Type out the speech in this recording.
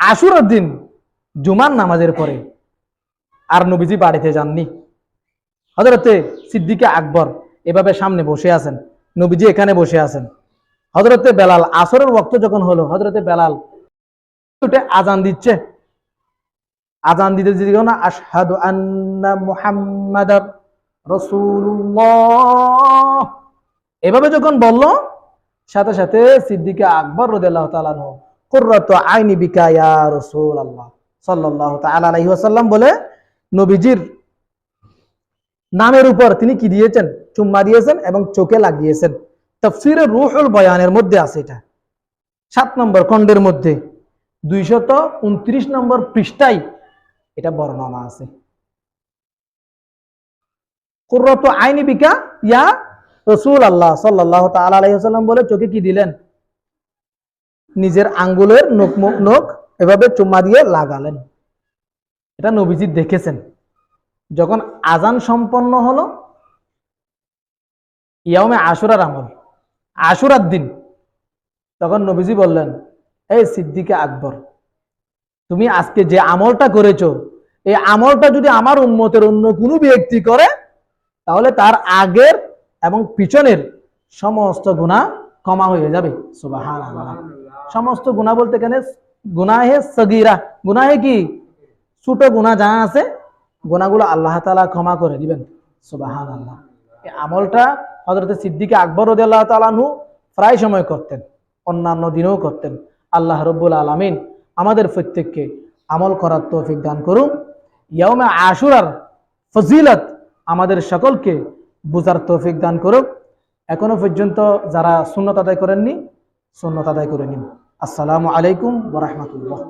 আশুরার দিন জুমার নামাজের পরে আর নবীজি বাড়িতে যাননি। হজরতে সিদ্দিকে আকবর এভাবে সামনে বসে আছেন, নবীজি এখানে বসে আছেন। হজরতে বেলাল আসরের ওক্ত যখন হলো হজরতে বেলাল আজান দিচ্ছে। আজান দিতে এভাবে যখন বলল, সাথে সাথে সিদ্দিকে আকবর রাদিয়াল্লাহু তাআলা আনহু কুররাতু আইনি বিকা রাসূলুল্লাহ সাল্লাল্লাহু তাআলা আলাইহি ওয়াসাল্লাম বলে, নবীজির নামের উপর তিনি কি দিয়েছেন? চুম্মা দিয়েছেন এবং চোখে লাগিয়েছেন। তফসিরে রুহুল বয়ানের মধ্যে আছে এটা। সাত নম্বর খণ্ডের মধ্যে। দুইশত উনত্রিশ নম্বর পৃষ্ঠায় এটা বর্ণনা আছে। কুর্রত আইনি বিকা ইয়া রসুল আল্লাহ সাল্লাহ তাল্লাম বলে, চোখে কি দিলেন? নিজের আঙ্গুলের নখ মুখ- নখ এভাবে চুম্মা দিয়ে লাগালেন। এটা নবীজি দেখেছেন। যখন আজান সম্পন্ন হলো ইয়ামে আশুরার আমল, আশুরার দিন, তখন নবীজি বললেন, এই সিদ্দিকে আকবর, তুমি আজকে যে আমলটা করেছ, এই আমলটা যদি আমার উন্মতের অন্য কোনো ব্যক্তি করে, তাহলে তার আগের এবং পিছনের সমস্ত গুণা ক্ষমা হয়ে যাবে। সুবাহান সমস্ত গুণা বলতে কেন? গুনাহে সগিরা। গুনাহে কি? ছোট গুণা যা আছে, গুণাগুলো আল্লাহ তালা ক্ষমা করে দিবেন। সুবাহান আল্লাহ এই আমলটা হজরত সিদ্দিকে আকবর আল্লাহ তালানহু প্রায় সময় করতেন, অন্যান্য দিনেও করতেন। আল্লাহ রব্বুল আলমিন আমাদের প্রত্যেককে আমল করার তৌফিক দান করুন। ইয়মে আশুরার ফজিলত আমাদের সকলকে বুঝার তৌফিক দান করুক। এখনও পর্যন্ত যারা শূন্যত আদায় করেননি শূন্যত আদায় করে নিন। আসসালামু আলাইকুম ওরহমতুল্লাহ